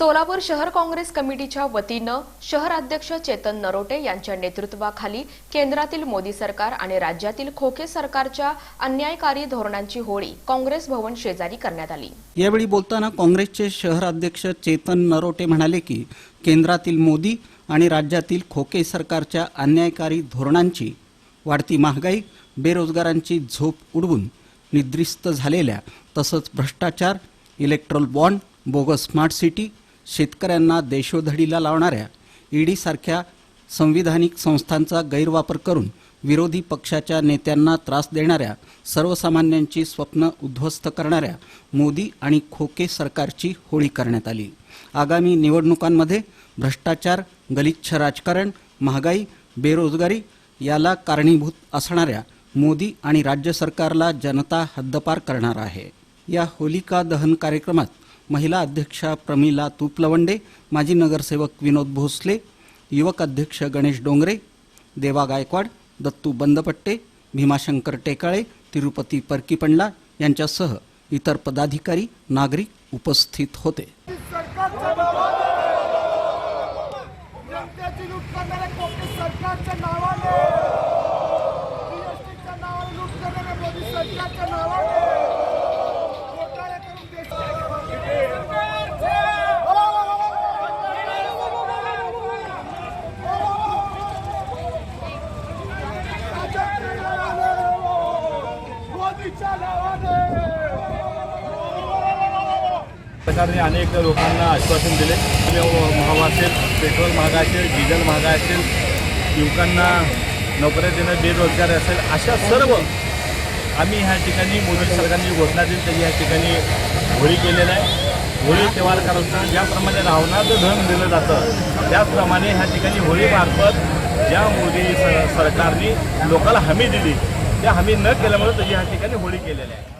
सोलापूर शहर काँग्रेस कमिटीच्या वतीनं शहराध्यक्ष चेतन नरोटे यांच्या नेतृत्वाखाली केंद्रातील मोदी सरकार आणि राज्यातील खोके सरकारच्या अन्यायकारी धोरणांची होळी काँग्रेस भवन शेजारी करण्यात आली. यावेळी बोलताना काँग्रेसचे शहराध्यक्ष चेतन नरोटे म्हणाले की केंद्रातील मोदी आणि राज्यातील खोके सरकारच्या अन्यायकारी धोरणांची वाढती महागाई बेरोजगारांची झोप उडवून निद्रिस्त झालेल्या तसंच भ्रष्टाचार electoral bond bogus smart city शेतकऱ्यांना देशोधडीला लावणाऱ्या ईडीसारख्या संविधानिक संस्थांचा गैरवापर करून विरोधी पक्षाच्या नेत्यांना त्रास देणाऱ्या सर्वसामान्यांची स्वप्न उद्ध्वस्त करणाऱ्या मोदी आणि खोके सरकारची होळी करण्यात आली. आगामी निवडणुकांमध्ये भ्रष्टाचार गलिच्छ राजकारण महागाई बेरोजगारी याला कारणीभूत असणाऱ्या मोदी आणि राज्य सरकारला जनता हद्दपार करणार आहे. या होलिका दहन कार्यक्रमात महिला अध्यक्षा प्रमिला तुपलवंडे माजी नगरसेवक विनोद भोसले युवक अध्यक्ष गणेश डोंगरे देवा गायकवाड दत्तू बंदपट्टे भीमाशंकर टेकाळे तिरुपती परकीपंडला यांच्यासह इतर पदाधिकारी नागरिक उपस्थित होते. सरकारच्या नावाने जीएसटीच्या नावाने लूट करणाऱ्या मोदी सरकारच्या नावाने घोटाळे करून देश मोदीच्या नावाने सरकारने अनेक लोकांना आश्वासन दिले. महाग असेल पेट्रोल महागा असेल डिझेल महागा असेल युवकांना नोकऱ्या देणं बेरोजगार असेल अशा सर्व आम्ही ह्या ठिकाणी मोदी सरकारने घोषणा दिली त्याची ह्या ठिकाणी होळी केलेलं आहे. होळी त्योहार करताना ज्याप्रमाणे रावणाचं धन दिलं जातं त्याचप्रमाणे ह्या ठिकाणी होळीमार्फत ज्या मोदी स सरकारने लोकांना हमी दिली त्या हमी न केल्यामुळे त्याची ह्या ठिकाणी होळी केलेली आहे.